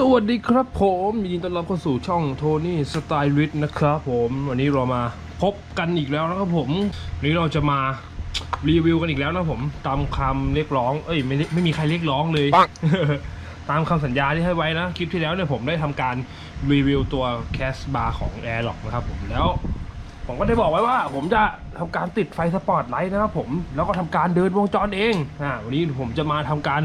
สวัสดีครับผมยินดีต้อนรับเข้าสู่ช่องโทนี่สไตลิสต์นะครับผมวันนี้เรามาพบกันอีกแล้วนะครับผมวันนี้เราจะมารีวิวกันอีกแล้วนะครับผมตามคำเรียกร้องเอ้ยไม่ได้ไม่มีใครเรียกร้องเลย ตามคำสัญญาที่ให้ไว้นะคลิปที่แล้วเนี่ยผมได้ทำการรีวิวตัวแคสบาร์ของ a i r l o c k นะครับผมแล้ว ผมก็ได้บอกไว้ว่า ผมจะทำการติดไฟสปอตไลท์นะครับผมแล้วก็ทำการเดินวงจรเองอ่าวันนี้ผมจะมาทำการ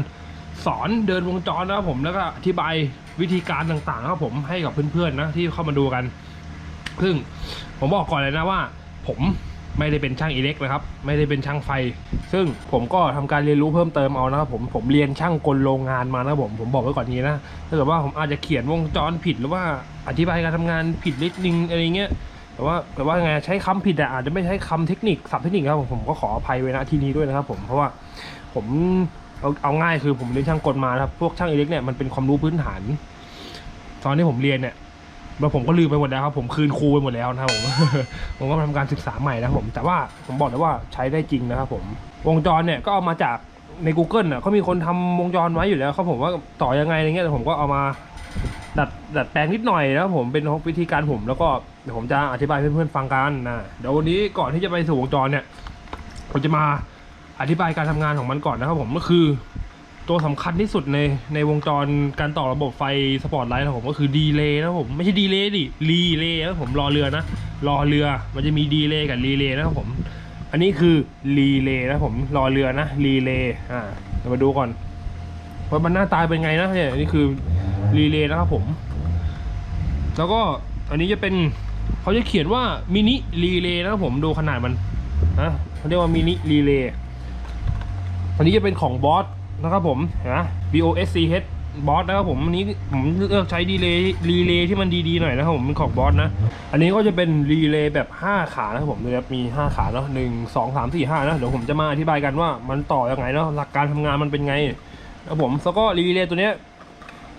สอนเดินวงจรนะครับผมแล้วก็อธิบายวิธีการต่างๆนะครับผมให้กับเพื่อนๆนะที่เข้ามาดูกันซึ่งผมบอกก่อนเลยนะว่า ผมไม่ได้เป็นช่างอิเล็กนะครับ ไม่ได้เป็นช่างไฟ ซึ่งผมก็ทำการเรียนรู้เพิ่มเติมเอานะครับผมผมเรียนช่างกลโรงงานมานะครับผมผมบอกไว้ก่อนนี้นะถ้าเกิดว่าผมอาจจะเขียนวงจรผิดหรือว่าอธิบายการทำงานผิดนิดนึงอะไรเงี้ยแต่ว่าแต่ว่าไงใช้คำผิดอะอาจจะไม่ใช้คำเทคนิคศัพท์เทคนิคครับผมผมก็ขออภัยไว้ณที่นี้ด้วยนะครับผมเพราะว่าผม เอาเอาง่ายคือผมเรียนช่างกลมาครับพวกช่างอิเล็กเนี่ยมันเป็นความรู้พื้นฐาน ตอนที่ผมเรียนเนี่ยแล้วผมก็ลืมไปหมดแล้วครับผมคืนครูไปหมดแล้วนะครับผมผมก็มาทำการศึกษาใหม่นะครับผม แต่ว่าผมบอกเลยว่าใช้ได้จริงนะครับผมวงจรเนี่ยก็เอามาจากใน Google น่ะเขามีคนทำวงจรไว้อยู่แล้วครับผมว่าต่อยังไงอะไรเงี้ยแต่ผมก็เอามาดัดดัดแปลงนิดหน่อยนะครับผมเป็นวิธีการผมแล้วก็เดี๋ยวผมจะอธิบายให้เพื่อนๆฟังกันนะเดี๋ยววันนี้ก่อนที่จะไปสู่วงจรเนี่ยผมจะมา อธิบายการทำงานของมันก่อนนะครับผมก็คือ ตัวสำคัญที่สุดในในวงจรการต่อระบบไฟสปอร์ตไลท์นะครับผมก็คือดีเลย์นะครับผมไม่ใช่ดีเลย์ดิรีเลย์นะผมรอเรือนะรอเรือมันจะมีดีเลย์กับรีเลย์นะครับผม อันนี้คือรีเลย์นะผมรอเรือนะรีเลย์อ่าเรามาดูก่อนว่ามันหน้าตาเป็นไงนะเนี่ยนี่คือรีเลย์นะครับผม แล้วก็อันนี้จะเป็นเขาจะเขียนว่ามินิรีเลย์นะครับผมดูขนาดมันนะเขาเรียกว่ามินิรีเลย์ อันนี้จะเป็นของบอสนะครับผมนะ B O S C H บอสนะครับผมอันนี้ผมเลือกใช้ดีเลย์รีเลย์ที่มันดีๆหน่อยนะครับผมเป็นของบอสนะ อันนี้ก็จะเป็นรีเลย์แบบ 5 ขานะครับผมเลยครับมี 5 ขาเนาะหนึ่งสองสามสี่ห้านะเดี๋ยวผมจะมาอธิบายกันว่ามันต่อยังไงเนาะหลักการทำงานมันเป็นไงนะครับผมแล้วก็รีเลย์ตัวเนี้ย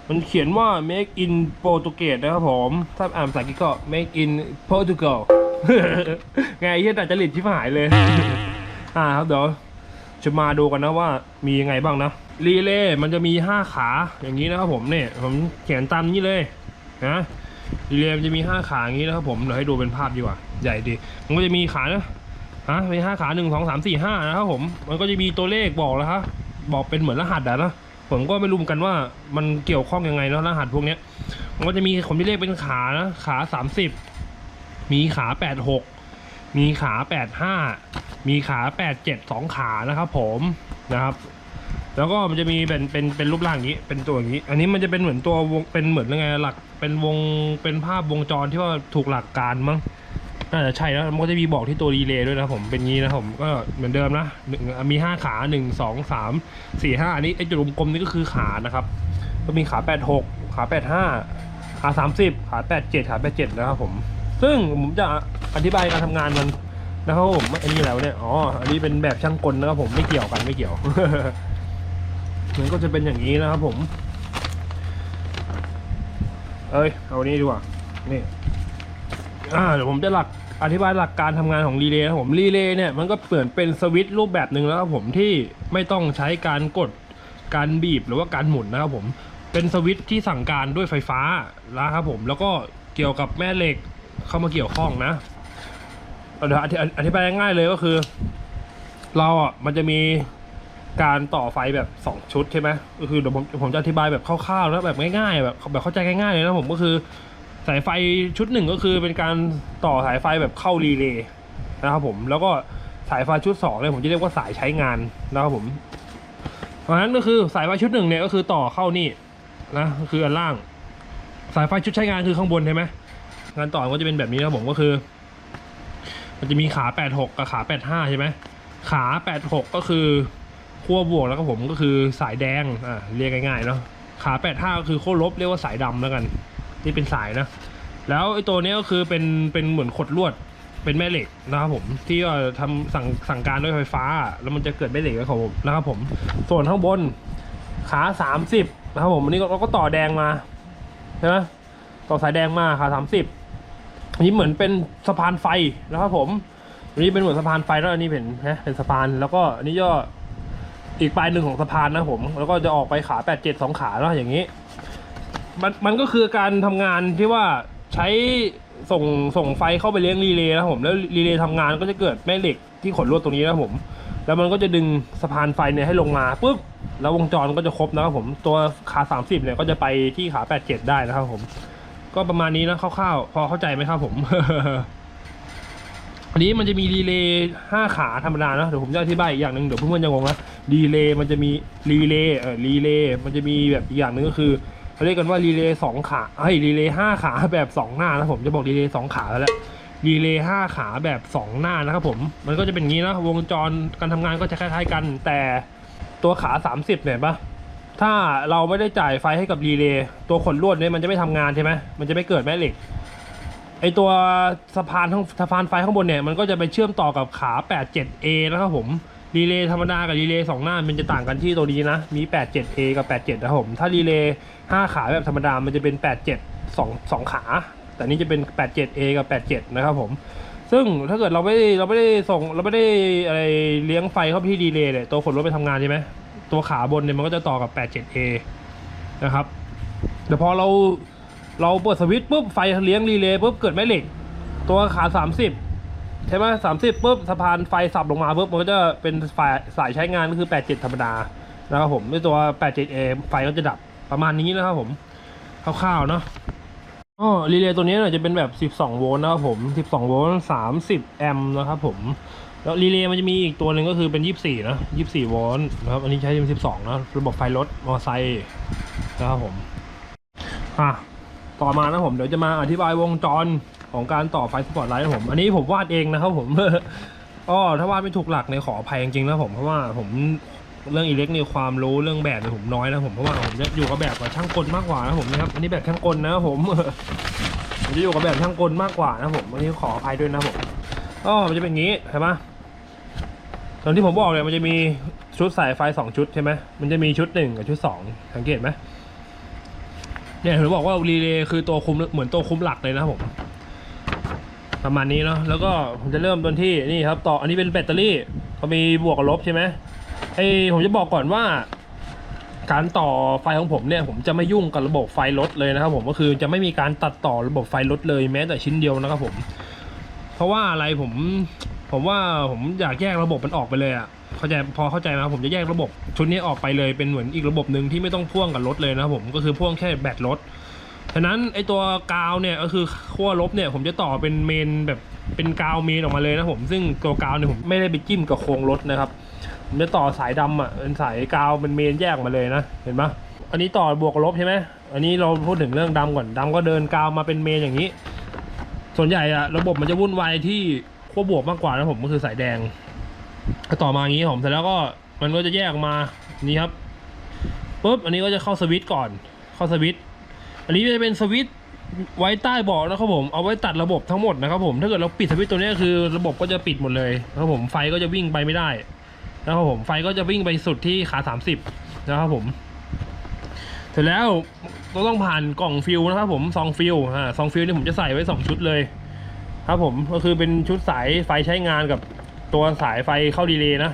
มันเขียนว่า make in Portuguese นะครับผม ถ้าอ่านภาษาอังกฤษก็ make in Portugal ไงเฮียแต่จริตชิบหายเลย อ่าครับเดี๋ยว จะมาดูกันนะว่ามียังไงบ้างนะรีเลย์มันจะมี 5 ขาอย่างนี้นะครับผมเนี่ยผมเขียนตามนี้เลยนะรีเลย์มันจะมี 5 ขาอย่างนี้นะครับผมเดี๋ยวให้ดูเป็นภาพดีกว่า ใหญ่ดีมันก็จะมีขานะฮะมีห้าขาหนึ่งสองสามสี่ห้านะครับผมมันก็จะมีตัวเลขบอกแล้วฮะบอกเป็นเหมือนรหัสอะนะผมก็ไม่รู้เหมือนกันว่ามันเกี่ยวข้องยังไงเนาะรหัสพวกเนี้ยมันก็จะมีผมที่เรียกเป็นขานะขาสามสิบมีขาแปดหกมีขาแปดห้า มีขาแปดเจ็ดสองขานะครับผมนะครับ แล้วก็มันจะมีเป็นเป็นเป็นรูปร่างนี้เป็นตัวอย่างนี้ อันนี้มันจะเป็นเหมือนตัววงเป็นเหมือนยังไงหลักเป็นวงเป็นภาพวงจรที่ว่าถูกหลักการมั้งน่าจะใช่แล้วมันก็จะมีบอกที่ตัวรีเลย์ด้วยนะผมเป็นงี้นะผมก็เหมือนเดิมนะหนึ่งมีห้าขาหนึ่งสองสามสี่ห้าอันนี้ไอ้จุดกลมๆนี่ก็คือขานะครับก็มีขาแปดหกขาแปดห้าขาสามสิบขาแปดเจ็ดขาแปดเจ็ดนะครับผม ซึ่งผมจะอธิบายการทำงานมัน นะครับผมอันนี้แล้วเนี่ยอ๋ออันนี้เป็นแบบช่างกลนะครับผมไม่เกี่ยวกันไม่เกี่ยวมันก็จะเป็นอย่างนี้นะครับผม เอ้ยเอานี้ดีกว่านี่อ่าเดี๋ยวผมจะหลักอธิบายหลักการทำงานของรีเลย์นะครับผมรีเลย์เนี่ยมันก็เปลี่ยนเป็นสวิตช์รูปแบบหนึ่งแล้วครับผมที่ไม่ต้องใช้การกดการบีบหรือว่าการหมุนนะครับผมเป็นสวิตช์ที่สั่งการด้วยไฟฟ้านะครับผมแล้วก็เกี่ยวกับแม่เหล็กเข้ามาเกี่ยวข้องนะ เดี๋ยวอธิบายง่ายๆเลยก็คือ เราอะมันจะมีการต่อไฟแบบ2ชุดใช่ไหมก็คือเดี๋ยวผมผมจะอธิบายแบบคร่าวๆแล้วแบบง่ายๆแบบแบบเข้าใจง่ายๆเลยนะผมก็คือสายไฟชุดหนึ่งก็คือเป็นการต่อสายไฟแบบเข้ารีเลย์นะครับผมแล้วก็สายไฟชุดสองเนี่ยผมจะเรียกว่าสายใช้งานนะครับผมเพราะฉะนั้นก็คือสายไฟชุดหนึ่งเนี่ยก็คือต่อเข้านี่นะก็คืออันล่าง สายไฟชุดใช้งานคือข้างบนใช่ไหมงานต่อก็จะเป็นแบบนี้นะครับผมก็คือ มันจะมีขา 86 กับขา 85 ใช่ไหมขา 86 ก็คือขั้วบวกแล้วก็ผมก็คือสายแดงอ่าเรียกง่ายๆเนาะขา 85 ก็คือขั้วลบเรียกว่าสายดำแล้วกันที่เป็นสายนะ แล้วไอ้ตัวนี้ก็คือเป็นเป็นเหมือนขดลวดเป็นแม่เหล็กนะครับผมที่ว่าทำสั่งสั่งการด้วยไฟฟ้า แล้วมันจะเกิดแม่เหล็กของผมนะครับผมส่วนข้างบนขาสามสิบนะครับผมอันนี้เราก็ต่อแดงมาใช่ไหมต่อสายแดงมาขาสามสิบ อันนี้เหมือนเป็นสะพานไฟนะครับผมอันนี้เป็นเหมือนสะพานไฟแล้วอันนี้เป็นนะเป็นสะพานแล้วก็อันนี้ก็อีกปลายหนึ่งของสะพานนะผม แล้วก็จะออกไปขาแปดเจ็ดสองขาแล้วอย่างนี้ มันมันก็คือการทำงานที่ว่าใช้ส่งส่งไฟเข้าไปเลี้ยงรีเลย์นะผมแล้วรีเลย์ทำงานก็จะเกิดแม่เหล็กที่ขนลวดตรงนี้นะผม แล้วมันก็จะดึงสะพานไฟเนี่ยให้ลงมาปุ๊บแล้ววงจรก็จะครบนะครับผมตัวขา 30เนี่ยก็จะไปที่ขา 87 ได้นะครับผม ก็ประมาณนี้นะคร่าวๆพอเข้าใจไหมครับผม อันนี้มันจะมีรีเลย์ห้าขาธรรมดาเนาะเดี๋ยวผมจะอธิบายอีกอย่างหนึ่งเดี๋ยวเพื่อนๆจะงงนะรีเลย์มันจะมีรีเลย์เออรีเลย์มันจะมีแบบอีกอย่างหนึ่งก็คือเขาเรียกกันว่ารีเลย์สองขาเฮ้ยรีเลย์ห้าขาแบบสองหน้านะผมจะบอกรีเลย์สองขาแล้วแหละรีเลย์ห้าขาแบบสองหน้านะครับผมมันก็จะเป็นงี้นะวงจรการทำงานก็จะคล้ายๆกัน แต่ตัวขา 30เนี่ยปะ ถ้าเราไม่ได้จ่ายไฟให้กับรีเลย์ตัวขนลวดเนี่ยมันจะไม่ทำงานใช่ไหมมันจะไม่เกิดแม่เหล็กไอตัวสะพานข้างสะพานไฟข้างบนเนี่ยมันก็จะไปเชื่อมต่อกับขา 87A นะครับผมรีเลย์ธรรมดากับรีเลย์สองหน้ามันจะต่างกันที่ตัวนี้นะ มี 87A กับ 87 นะครับผม ถ้ารีเลย์5ขาแบบธรรมดา มันจะเป็น 87 2 2 ขา แต่นี้จะเป็น 87A กับ 87 นะครับผม ซึ่งถ้าเกิดเราไม่ได้เราไม่ได้ส่งเราไม่ได้อะไรเลี้ยงไฟเข้าไปที่รีเลย์เนี่ยตัวขนรถไปทำงานใช่ไหม ตัวขาบนเนี่ยมันก็จะต่อกับ 87A นะครับแต่พอเราเราเปิดสวิตช์ปุ๊บไฟเลี้ยงรีเลย์ปุ๊บเกิดแม่เหล็ก ตัวขา 30 ใช่ไหมสามสิบปุ๊บสะพานไฟสับลงมาปุ๊บมันก็จะเป็นไฟสายใช้งานก็คือ 87 ธรรมดานะครับผมด้วยตัว 87A ไฟก็จะดับประมาณนี้นะครับผมคร่าวๆเนาะอ๋อรีเลย์ตัวนี้เนี่ยจะเป็นแบบ 12 โวลต์นะครับผม 12 โวลต์ 30 แอมป์นะครับผม แล้วรีเลย์มันจะมีอีกตัวหนึ่งก็คือเป็น 24 นะ24โวลต์นะครับ อันนี้ใช้เป็น12 นะ ระบบไฟรถมอเตอร์ไซค์นะครับผม อะ ต่อมานะผมเดี๋ยวจะมาอธิบายวงจรของการต่อไฟสปอตไลท์นะผม อันนี้ผมวาดเองนะครับผมอ๋อถ้าวาดไม่ถูกหลักเนี่ยขออภัยจริงๆนะผม เพราะว่าผมเรื่องอิเล็กเนี่ยความรู้เรื่องแบบเนี่ยผมน้อยนะผมเพราะว่าผมจะอยู่กับแบบกับช่างกลมากกว่านะผมนะครับ อันนี้แบบช่างกลนะผมผมจะอยู่กับแบบช่างกลมากกว่านะผม อันนี้ขออภัยด้วยนะผมอ๋อมันจะเป็นอย่างนี้ใช่ไหม ตอนที่ผมบอกเลยมันจะมีชุดสายไฟสองชุดใช่ไหมมันจะมีชุดหนึ่งกับชุดสองสังเกตไหมเนี่ยผมบอกว่ารีเลย์คือตัวคุมเหมือนตัวคุมหลักเลยนะครับผม ประมาณนี้เนาะแล้วก็ผมจะเริ่มต้นที่นี่ครับ ต่ออันนี้เป็นแบตเตอรี่เขามีบวกกับลบใช่ไหมไอผมจะบอกก่อนว่า การต่อไฟของผมเนี่ย ผมจะไม่ยุ่งกับระบบไฟรถเลยนะครับ ผมก็คือจะไม่มีการตัดต่อระบบไฟรถเลยแม้แต่ชิ้นเดียวนะครับผม เพราะว่าอะไรผม ผมว่าผมอยากแยกระบบมันออกไปเลยอะเข้าใจพอเข้าใจไหมผมจะแยกระบบ ชุดนี้ออกไปเลยเป็นเหมือนอีกระบบหนึ่งที่ไม่ต้องพ่วงกับรถเลยนะผมก็คือพ่วงแค่แบตรถฉะนั้นไอตัวกาวเนี่ยก็คือขั้วลบเนี่ยผมจะต่อเป็นเมนแบบเป็นกาวเมนออกมาเลยนะผม ซึ่งตัวกาวเนี่ยผมไม่ได้ไปจิ้มกับโครงรถนะครับผมจะต่อสายดำอะเป็นสายกาวเป็นเมนแยกมาเลยนะเห็นปะอันนี้ต่อบวกลบใช่ไหมอันนี้เราพูดถึงเรื่องดำก่อนดำก็เดินกาวมาเป็นเมนอย่างนี้ ส่วนใหญ่อะระบบมันจะวุ่นวายที่ ขั้วบวกมากกว่านะผมก็คือสายแดงต่อมาอย่างนี้ผมเสร็จแล้วก็มันก็จะแยกออกมานี่ครับปุ๊บอันนี้ก็จะเข้าสวิตช์ก่อน เข้าสวิตช์อันนี้จะเป็นสวิตช์ไว้ใต้เบาะนะครับผมเอาไว้ตัดระบบทั้งหมดนะครับผมถ้าเกิดเราปิดสวิตช์ตัวนี้คือระบบก็จะปิดหมดเลยนะครับผมไฟก็จะวิ่งไปไม่ได้นะครับผมไฟก็จะวิ่งไปสุดที่ขา 30 นะครับผม เสร็จแล้วเราต้องผ่านกล่องฟิลนะครับผมซองฟิลอ่าซองฟิลนี่ผมจะใส่ไว้สองชุดเลย ครับผมก็คือเป็นชุดสายไฟใช้งานกับตัวสายไฟเข้าดีเลย์นะ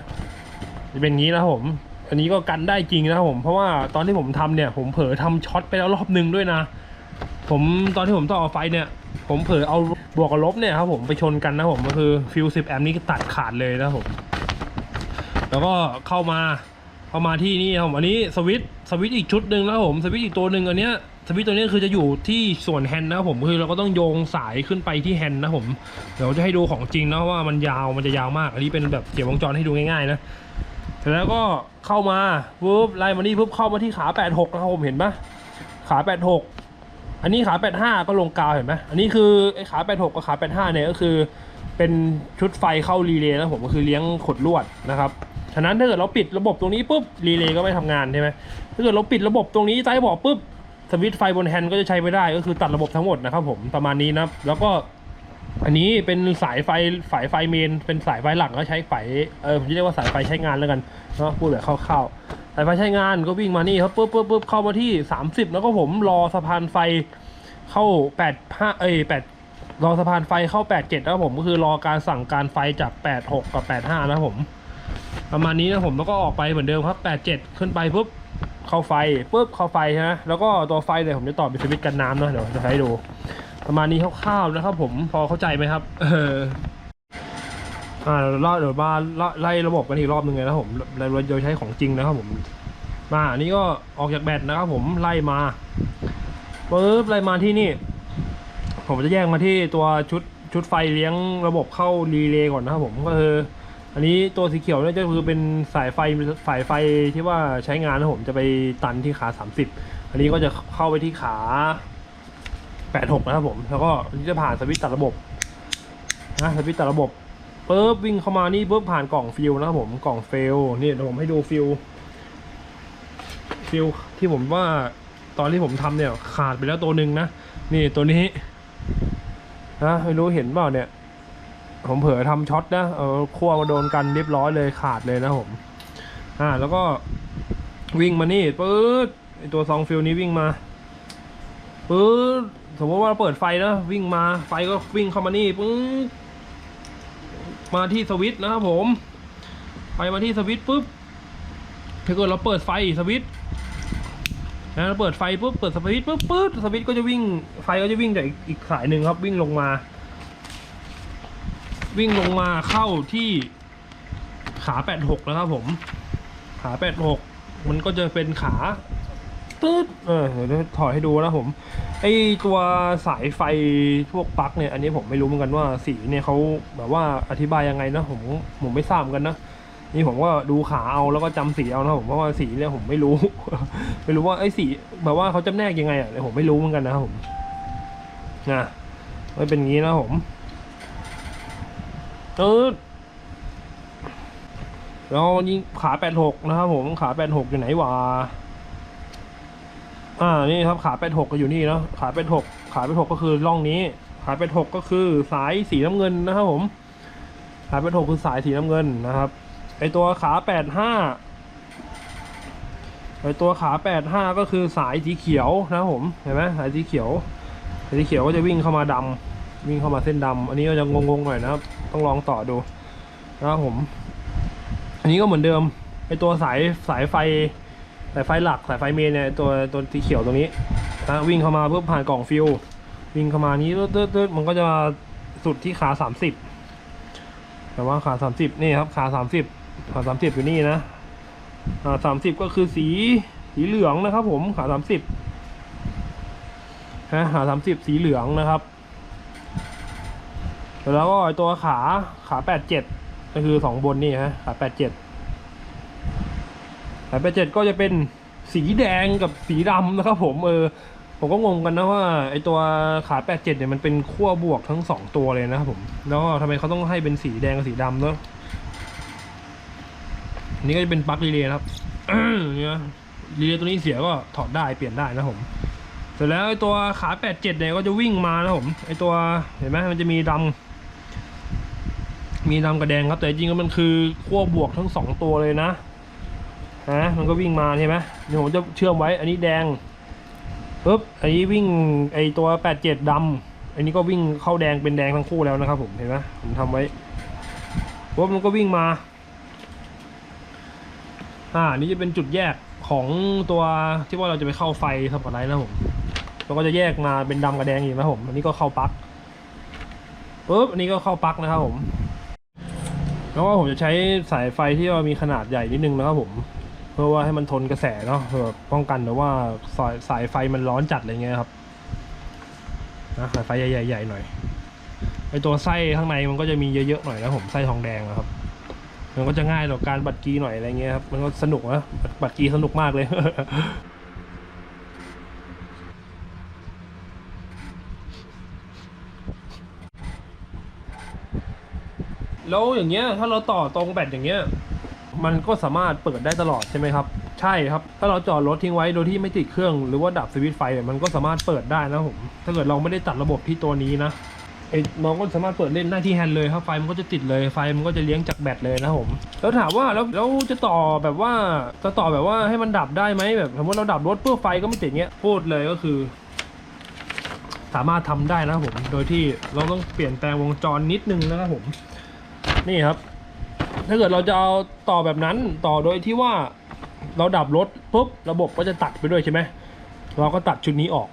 จะเป็นงี้นะผม อันนี้ก็กันได้จริงนะผม เพราะว่าตอนที่ผมทำเนี่ย ผมเผลอทำช็อตไปแล้วรอบนึงด้วยนะ ผมตอนที่ผมต่อไฟเนี่ย ผมเผลอเอาบวกกับลบเนี่ยครับผมไปชนกันนะผมก็คือฟิล10แอมป์นี่ก็ตัดขาดเลยนะผม แล้วก็เข้ามาเข้ามาที่นี่ครับผมอันนี้สวิตสวิตอีกชุดหนึ่งนะผมสวิตอีกตัวหนึ่งอันเนี้ย สวิตช์ตัวนี้คือจะอยู่ที่ส่วนแฮนด์นะครับผมคือเราก็ต้องโยงสายขึ้นไปที่แฮนด์นะผมเดี๋ยวจะให้ดูของจริงนะว่ามันยาวมันจะยาวมาก อันนี้เป็นแบบเกี่ยววงจรให้ดูง่ายๆนะเสร็จแล้วก็เข้ามาปุ๊บไล่มานี่ปุ๊บเข้ามาที่ขา 86นะครับผมเห็นปะขา 86 อันนี้ขา 85 ก็ลงกาวเห็นไหมอันนี้คือไอ้ขา 86 กับขา 85 เนี่ยก็คือ เป็นชุดไฟเข้ารีเลย์นะผมก็คือเลี้ยงขดลวดนะครับฉะนั้นถ้าเกิดเราปิดระบบตรงนี้ปุ๊บรีเลย์ก็ไม่ทำงานใช่ไหมถ้าเกิดเราปิดระบบตรงนี้ใต้บอกปุ๊บ สวิตไฟบนแฮนด์ก็จะใช้ไม่ได้ก็คือตัดระบบทั้งหมดนะครับผมประมาณนี้นะแล้วก็อันนี้เป็นสายไฟสายไฟเมน เป็นสายไฟหลักก็ใช้ไฟเออผมจะเรียกว่าสายไฟใช้งานแล้วกันเนาะพูดแบบคร่าวๆสายไฟใช้งานก็วิ่งมานี่ครับปุ๊บปุ๊บปุ๊บเข้ามาที่ 30 แล้วก็ผมรอสะพานไฟเข้า8 5เอ้ย8รอสะพานไฟเข้า 87นะครับผมก็คือรอการสั่งการไฟจาก 86 กับ 85 นะครับผม ประมาณนี้นะผมแล้วก็ออกไปเหมือนเดิมครับ 87 ขึ้นไปปุ๊บ เข้าไฟปุ๊บเข้าไฟใช่ไหมแล้วก็ตัวไฟเนี่ยผมจะต่อเป็นสวิตช์กันน้ำเนาะเดี๋ยวจะให้ดู ประมาณนี้คร่าวๆนะครับผมพอเข้าใจไหมครับเอออ่าเดี๋ยวเล่าเดี๋ยวมาไล่ระบบกันอีกรอบหนึงเลยนะครับผมโดยใช้ของจริงนะครับผมมาอันนี้ก็ออกจากแบตนะครับผมไล่มาปุ๊บไล่มาที่นี่ ผมจะแยกมาที่ตัวชุดชุดไฟเลี้ยงระบบเข้ารีเลย์ก่อนนะครับผมก็คือ อันนี้ตัวสีเขียวเนี่ยจะคือเป็นสายไฟสายไฟที่ว่าใช้งานนะผมจะไปตันที่ขา 30 อันนี้ก็จะเข้าไปที่ขา 86 นะครับผม แล้วก็นนี้จะผ่านสวิตช์ตัดระบบนะสวิตช์ตัดระบบปุ๊บวิ่งเข้ามานี่ปุ๊บผ่านกล่องฟิลนะครับผมกล่องฟิลนี่เดี๋ยวผมให้ดูฟิลฟิลที่ผมว่าตอนที่ผมทำเนี่ยขาดไปแล้วตัวหนึ่งนะ นี่ตัวนี้นะไม่รู้เห็นเปล่าเนี่ย ผมเผลอทำช็อตนะเออคั่วมาโดนกันเรียบร้อยเลยขาดเลยนะผม อ่า แล้วก็วิ่งมานี่ปื๊ดไอตัวซองฟิลนี้วิ่งมาปื๊ดสมมติว่าเราเปิดไฟนะวิ่งมาไฟก็วิ่งเข้ามานี่ปื๊ดมาที่สวิตช์นะครับผม ไปมาที่สวิตช์ปุ๊บถ้าเกิดเราเปิดไฟสวิตช์นะเราเปิดไฟปุ๊บเปิดสวิตช์ปุ๊บปุ๊บสวิตช์ก็จะวิ่งไฟก็จะวิ่งจากอีกสายหนึ่งครับวิ่งลงมา วิ่งลงมาเข้าที่ขาแปดหกนะครับผม ขาแปดหกมันก็จะเป็นขาตืดเออเดี๋ยวถอดให้ดูนะผม ไอตัวสายไฟพวกปลั๊กเนี่ย อันนี้ผมไม่รู้เหมือนกันว่าสีเนี่ยเขาแบบว่าอธิบายยังไงนะผมผมไม่ทราบกันนะนี่ผมก็ดูขาเอาแล้วก็จำสีเอานะผมเพราะว่าสีเนี่ยผมไม่รู้ ไม่รู้ว่าไอ้สีแบบว่าเขาจำแนกยังไงอะเดี๋ยวผมไม่รู้เหมือนกันนะครับผมนะมันเป็นงี้นะผม ตืดแล้วยิงขาแปดหกนะครับผมขาแปดหกอยู่ไหนวะอ่านี่ครับขาแปดหกก็อยู่นี่เนาะขาแปดหกขาแปดหกก็คือร่องนี้ ขาแปดหกก็คือสายสีน้ำเงินนะครับผม ขาแปดหกคือสายสีน้ำเงินนะครับไอตัวขาแปดห้าไอตัวขาแปดห้าก็คือสายสีเขียวนะครับผมเห็นไหมสายสีเขียวสายสีเขียวก็จะวิ่งเข้ามาดำวิ่งเข้ามาเส้นดำอันนี้ก็จะงงๆหน่อยนะครับ ต้องลองต่อดูนะครับผม อันนี้ก็เหมือนเดิมไอตัวสายสายไฟสายไฟหลักสายไฟเมนเนี่ยตัวตัวสีเขียวตรงนี้นะวิ่งเข้ามาเพื่อผ่านกล่องฟิววิ่งเข้ามานี้ตึ๊ดตึ๊ดมันก็จะสุดที่ขาสามสิบแต่ว่าขาสามสิบนี่ครับขาสามสิบขาสามสิบอยู่นี่นะขาสามสิบก็คือสีสีเหลืองนะครับ ผมขาสามสิบฮะขาสามสิบสีเหลืองนะครับ แล้วก็ไอตัวขาขาแปดเจ็ดก็คือสองบนนี่ฮะขาแปดเจ็ดขาแปดเจ็ดก็จะเป็นสีแดงกับสีดำนะครับผมเออผมก็งงกันนะว่าไอตัวขาแปดเจ็ดเนี่ยมันเป็นขั้วบวกทั้งสองตัวเลยนะครับผม แล้วทำไมเขาต้องให้เป็นสีแดงกับสีดำเนาะนนี้ก็จะเป็นปลั๊กรีเลย์ครับเนี่ยรีเลย์ตัวนี้เสียก็ถอดได้เปลี่ยนได้นะผม เสร็จแล้วไอตัวขาแปดเจ็ดเนี่ยก็จะวิ่งมานะครับผมไอตัวเห็นไหมมันจะมีดำ มีดำกับแดงครับแต่จริงๆแล้วมันคือขั้วบวกทั้งสองตัวเลยนะนะมันก็วิ่งมาใช่ไหมเดี๋ยวผมจะเชื่อมไว้ อันนี้แดงปุ๊บอันนี้วิ่งไอตัวแปดเจ็ดดำอันนี้ก็วิ่งเข้าแดงเป็นแดงทั้งคู่แล้วนะครับ ผมเห็นไหมผมทำไว้ปุ๊บมันก็วิ่งมาอ่าอันนี้จะเป็นจุดแยกของตัวที่ว่าเราจะไปเข้าไฟสปอตไลท์นะผมเราก็จะแยกมาเป็นดำกับแดงอีกนะครับผม อันนี้ก็เข้าปลั๊กปุ๊บอันนี้ก็เข้าปลั๊กนะครับผม แล้วก็ผมจะใช้สายไฟที่ว่ามีขนาดใหญ่นิดนึงนะครับผม เพื่อว่าให้มันทนกระแสเนาะเพื่อป้องกันหรือว่าสายสายไฟมันร้อนจัดอะไรเงี้ยครับนะสายไฟใหญ่ๆหน่อยไอตัวไส้ข้างในมันก็จะมีเยอะๆหน่อยนะผมไส้ทองแดงนะครับ มันก็จะง่ายต่อการบัดกีหน่อยอะไรเงี้ยครับมันก็สนุกนะบัดกีสนุกมากเลย แล้วอย่างเงี้ยถ้าเราต่อตรงแบตอย่างเงี้ยมันก็สามารถเปิดได้ตลอดใช่ไหมครับ ใช่ครับ ถ้าเราจอดรถทิ้งไว้โดยที่ไม่ติดเครื่องหรือว่าดับสวิตช์ไฟเนี่ยมันก็สามารถเปิดได้นะผมถ้าเกิดเราไม่ได้ตัดระบบที่ตัวนี้นะไอ้น้องก็สามารถเปิดเล่นได้ที่แฮนด์เลยครับไฟมันก็จะติดเลยไฟมันก็จะเลี้ยงจากแบตเลยนะผมแล้วถามว่าแล้วแล้วจะต่อแบบว่าจะต่อแบบว่าให้มันดับได้ไหมแบบสมมติเราดับรถเพื่อไฟก็ไม่ติดเงี้ยพูดเลยก็คือ สามารถทำได้นะผม โดยที่เราต้องเปลี่ยนแปลงวงจรนิดนึงนะครับผม นี่ครับ ถ้าเกิดเราจะเอาต่อแบบนั้นต่อโดยที่ว่าเราดับรถปุ๊บระบบก็จะตัดไปด้วยใช่ไหมเราก็ตัดชุดนี้ออก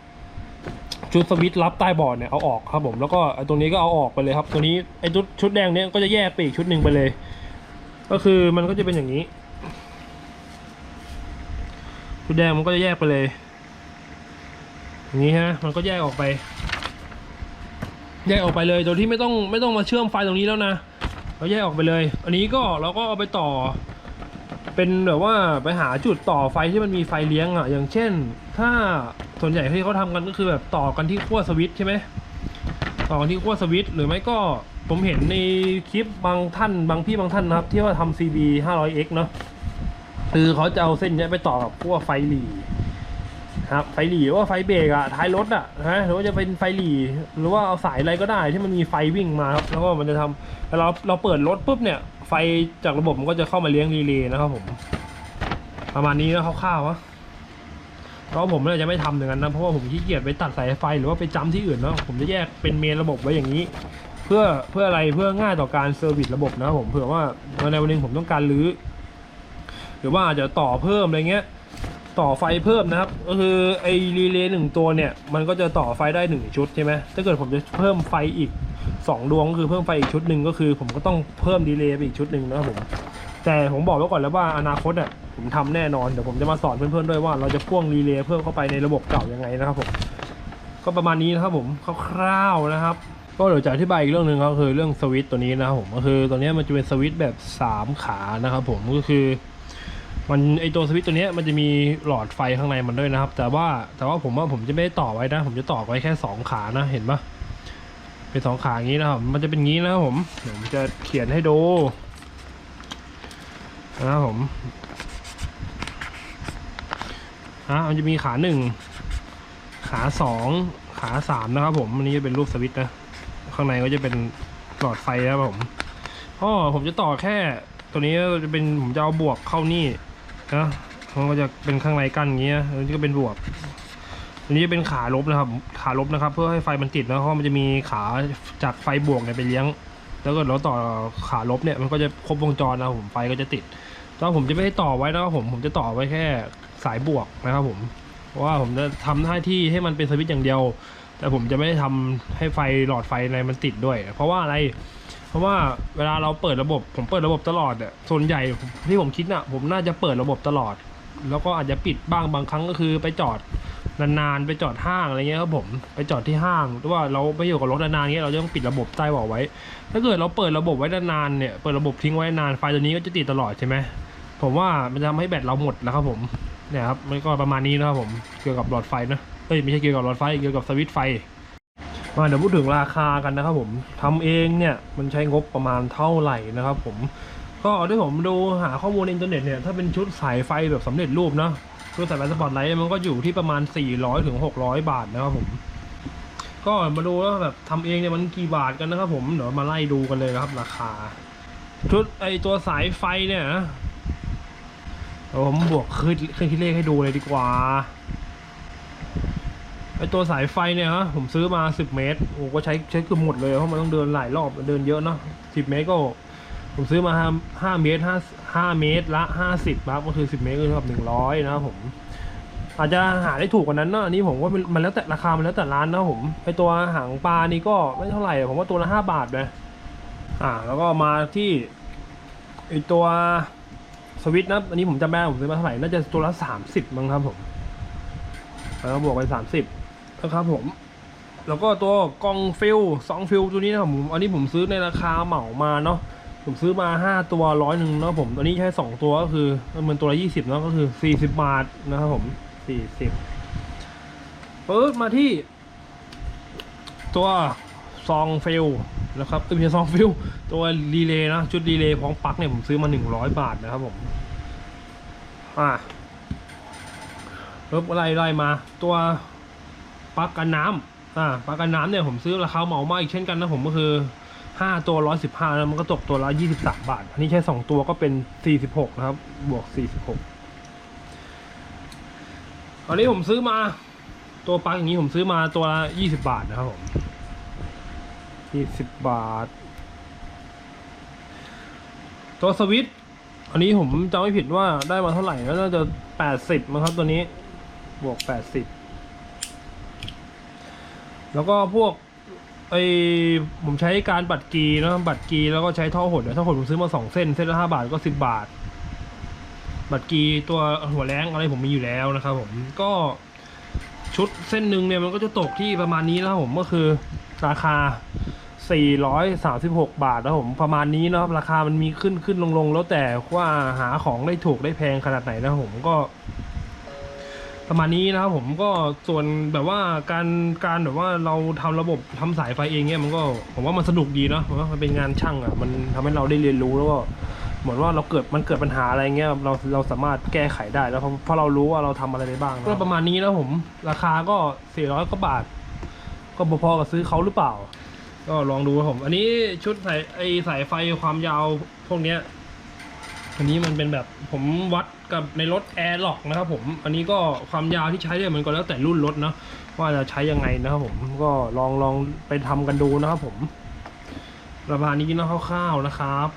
ชุดสวิตช์รับใต้บอร์ดเนี่ยเอาออกครับผมแล้วก็ไอ้ตรงนี้ก็เอาออกไปเลยครับตัวนี้ไอ้ชุดชุดแดงเนี้ยก็จะแยกไปอีกชุดหนึ่งไปเลย ก็คือมันก็จะเป็นอย่างนี้ ชุดแดงมันก็จะแยกไปเลยอย่างนี้ฮะมันก็แยกออกไป แยกออกไปเลยโดยที่ไม่ต้องไม่ต้องมาเชื่อมไฟตรงนี้แล้วนะ เราแยกออกไปเลย อันนี้ก็เราก็เอาไปต่อ เป็นแบบว่าไปหาจุดต่อไฟที่มันมีไฟเลี้ยงอะ อย่างเช่น ถ้าส่วนใหญ่ที่เขาทำกันก็คือแบบต่อกันที่ขั้วสวิตช์ใช่ไหมต่อกันที่ขั้วสวิตช์หรือไม่ก็ผมเห็นในคลิปบางท่านบางพี่บางท่านนะครับ ที่ว่าทำ CB 500X เนาะคือเขาจะเอาเส้นนี้ไปต่อกับขั้วไฟหลี ครับไฟหลีหรือว่าไฟเบรกอะท้ายรถอะนะหรือว่าจะเป็นไฟหลีหรือว่าเอาสายอะไรก็ได้ที่มันมีไฟวิ่งมาครับแล้วก็มันจะทำแล้วเราเราเปิดรถปุ๊บเนี่ยไฟจากระบบมันก็จะเข้ามาเลี้ยงรีเลย์นะครับผม ประมาณนี้นะคร่าวๆวะเพราะผมเนี่ยจะไม่ทำอย่างนั้นนะเพราะว่าผมขี้เกียจไปตัดสายไฟหรือว่าไปจำที่อื่นเนาะผมจะแยกเป็นเมนระบบไว้อย่างนี้ เพื่อเพื่ออะไรเพื่อง่ายต่อการเซอร์วิสระบบนะครับผมเผื่อว่าวันวันหนึ่งผมต้องการรื้อหรือว่าอาจจะต่อเพิ่มอะไรเงี้ย ต่อไฟเพิ่มนะครับ ก็คือไอรีเลย์หนึ่งตัวเนี่ย มันก็จะต่อไฟได้หนึ่งชุดใช่ไหมถ้าเกิดผมจะเพิ่มไฟอีกสองดวงก็คือเพิ่มไฟอีกชุดหนึ่งก็คือ ผมก็ต้องเพิ่มดีเลย์ไปอีกชุดหนึ่งนะครับผมแต่ผมบอกไว้ก่อนแล้วว่าอนาคตอะผมทำแน่นอนเดี๋ยวผมจะมาสอนเพื่อนๆด้วยว่าเราจะพ่วงรีเลย์เพิ่มเข้าไปในระบบเก่ายังไงนะครับผมก็ประมาณนี้นะครับผมคร่าวๆนะครับ ก็เดี๋ยวจะอธิบายอีกเรื่องหนึ่งก็คือเรื่องสวิตตัวนี้นะครับผมก็คือตัวนี้มันจะเป็นสวิตแบบสามขานะครับผมก็คือ มันไอตัวสวิตตัวนี้มันจะมีหลอดไฟข้างในมันด้วยนะครับ แต่ว่าแต่ว่าผมว่าผมจะไม่ได้ต่อไว้นะ ผมจะต่อไว้แค่สองขานะ เห็นปะเป็นสองขาอย่างนี้นะครับ มันจะเป็นงี้นะครับผมเดี๋ยวผมจะเขียนให้ดูนะครับผมอะมันจะมีขาหนึ่งขาสองขาสามนะครับ ผมอันนี้จะเป็นรูปสวิตช์นะ ข้างในก็จะเป็นหลอดไฟนะครับผมอ๋อผมจะต่อแค่ตัวนี้จะเป็นผมจะเอาบวกเข้านี่ นะมันก็จะเป็นข้างในกั้นอย่างเงี้ยอันนี้ก็เป็นบวกอันนี้จะเป็นขาลบนะครับ ขาลบนะครับ เพื่อให้ไฟมันติดนะเพราะมันจะมีขาจากไฟบวกเนี่ยไปเลี้ยงแล้วก็เราต่อขาลบเนี่ยมันก็จะครบวงจรนะผมไฟก็จะติดแต่ว่าผมจะไม่ได้ต่อไว้นะครับผมผมจะต่อไว้แค่สายบวกนะครับผมเพราะว่าผมจะทำหน้าที่ให้มันเป็นสวิตช์อย่างเดียว แต่ผมจะไม่ได้ทำให้ไฟหลอดไฟในมันติดด้วย เพราะว่าอะไร ราะว่าเวลาเราเปิดระบบผมเปิดระบบตลอดอะส่วนใหญ่ที่ผมคิดน่ะ ผมน่าจะเปิดระบบตลอด แล้วก็อาจจะปิดบ้างบางครั้งก็คือไปจอดนานๆไปจอดห้างอะไรเงี้ยครับผมไปจอดที่ห้างหรือว่าเราไปอยู่กับรถนานๆเงี้ยเราจะต้องปิดระบบใต้บาะไว้ ถ้าเกิดเราเปิดระบบไว้นานๆเนี่ยเปิดระบบทิ้งไว้นานไฟตัวนี้ก็จะติดตลอดใช่ไหมผมว่ามันจะทำให้แบตเราหมดแล้วครับผมเนี่ยครับมันก็ประมาณนี้นะครับผมเกี่ยวกับหลอดไฟนะเอ้ยไม่ใช่เกี่ยวกับหลอดไฟเกี่ยวกับสวิตช์ไฟ มาเดี๋ยวพูดถึงราคากันนะครับผมทำเองเนี่ยมันใช้งบประมาณเท่าไหร่นะครับผมก็ที่ผมดูหาข้อมูลในอินเทอร์เน็ตเนี่ยถ้าเป็นชุดสายไฟแบบสำเร็จรูปเนาะชุดสายไฟสปอตไลท์มันก็อยู่ที่ประมาณ 400ถึง600 บาทนะครับผม ก็มาดูแล้วแบบทำเองเนี่ยมันกี่บาทกันนะครับผมเดี๋ยวมาไล่ดูกันเลยนะครับ ราคา ชุดไอตัวสายไฟเนี่ยผมบวกขึ้นเครื่องคิดเลขให้ดูเลยดีกว่า ไอตัวสายไฟเนี่ยฮะผมซื้อมา 10 เมตรโอ้ก็ใช้ใช้เกือบหมดเลยเพราะมันต้องเดินหลายรอบเดินเยอะเนาะ10 เมตรก็ ผมซื้อมา5 5เมตร5 5เมตรละ 50ครับก็คือ 10 เมตรก็เท่ากับ100 นะครับผม อาจจะหาได้ถูกกว่านั้นเนาะอันนี้ผมว่ามันแล้วแต่ราคามันแล้วแต่ร้านนะครับผมไอตัวหางปลานี่ก็ไม่เท่าไหร่ผมว่าตัวละ 5 บาทนะอ่า แล้วก็มาที่ไอตัวสวิตช์นะอันนี้ผมจำไม่ได้ผมซื้อมาเท่าไหร่น่าจะตัวละ30มั้งครับผมแล้วบวกไป30 นะครับผม แล้วก็ตัวกล่องฟิลสองฟิลตัวนี้นะครับผม อันนี้ผมซื้อในราคาเหมามาเนาะ ผมซื้อมาห้าตัวร้อยหนึ่งเนาะผม ตัวนี้ใช้สองตัวก็คือมันตัวละยี่สิบเนาะก็คือสี่สิบบาทนะครับผมสี่สิบเปิดมาที่ ตัวซองฟิลนะครับเอ้ยไม่ใช่ซองฟิลตัวรีเลย์นะชุดรีเลย์พร้อมปลั๊กเนี่ยผมซื้อมาหนึ่งร้อยบาทนะครับผม อ่าเริ่มไล่ไล่มาตัว ปลั๊กกันน้ำอ่าปลั๊กกันน้ำเนี่ยผมซื้อราคาเหมามาอีกเช่นกันนะผมก็คือห้าตัวร้อยสิบห้าแล้วมันก็ตกตัวละยี่สิบสามบาท อันนี้ใช้สองตัวก็เป็นสี่สิบหกนะครับ บวกสี่สิบหกอันนี้ผมซื้อมาตัวปลั๊กอย่างนี้ผมซื้อมาตัวละยี่สิบบาทนะครับผมยี่สิบบาท ตัวสวิตอันนี้ผมจำไม่ผิดว่าได้มาเท่าไหร่ก็น่าจะแปดสิบมั้งครับตัวนี้บวกแปดสิบ แล้วก็พวกไอผมใช้การบัตรกีนะบัตรกีแล้วก็ใช้ท่อหดเดี๋ยวท่อหดผมซื้อมาสองเส้น เส้นละห้าบาทก็สิบบาท บัตรกีตัวหัวแรงอะไรผมมีอยู่แล้วนะครับผมก็ชุดเส้นหนึ่งเนี่ยมันก็จะตกที่ประมาณนี้นะครับผมก็คือราคา 436 บาทนะครับผมประมาณนี้นะครับราคามันมีขึ้นขึ้นลงลงแล้วแต่ว่าหาของได้ถูกได้แพงขนาดไหนนะผมก็ ประมาณนี้นะครับผมก็ส่วนแบบว่าการการแบบว่าเราทำระบบทำสายไฟเองเนี่ยมันก็ผมว่ามันสนุกดีเนาะมันเป็นงานช่างอะมันทำให้เราได้เรียนรู้แล้วก็เหมือนว่าเราเกิดมันเกิดปัญหาอะไรเงี้ยเราเราสามารถแก้ไขได้แล้วเพราะเพราะเรารู้ว่าเราทำอะไรได้บ้างก็ประมาณนี้นะผมราคาก็400กว่าบาท ก็พอๆกับซื้อเขาหรือเปล่า ก็ลองดูครับผม อันนี้ชุดสายไอสายไฟความยาวพวกเนี้ยอันนี้มันเป็นแบบผมวัด กับในรถแอร์ล็อกนะครับผมอันนี้ก็ความยาวที่ใช้เนี่ยมันก็แล้วแต่รุ่นรถเนาะว่าจะใช้ยังไงนะครับผมก็ลองลองไปทำกันดูนะครับผมประมาณนี้นะคร่าวๆนะครับ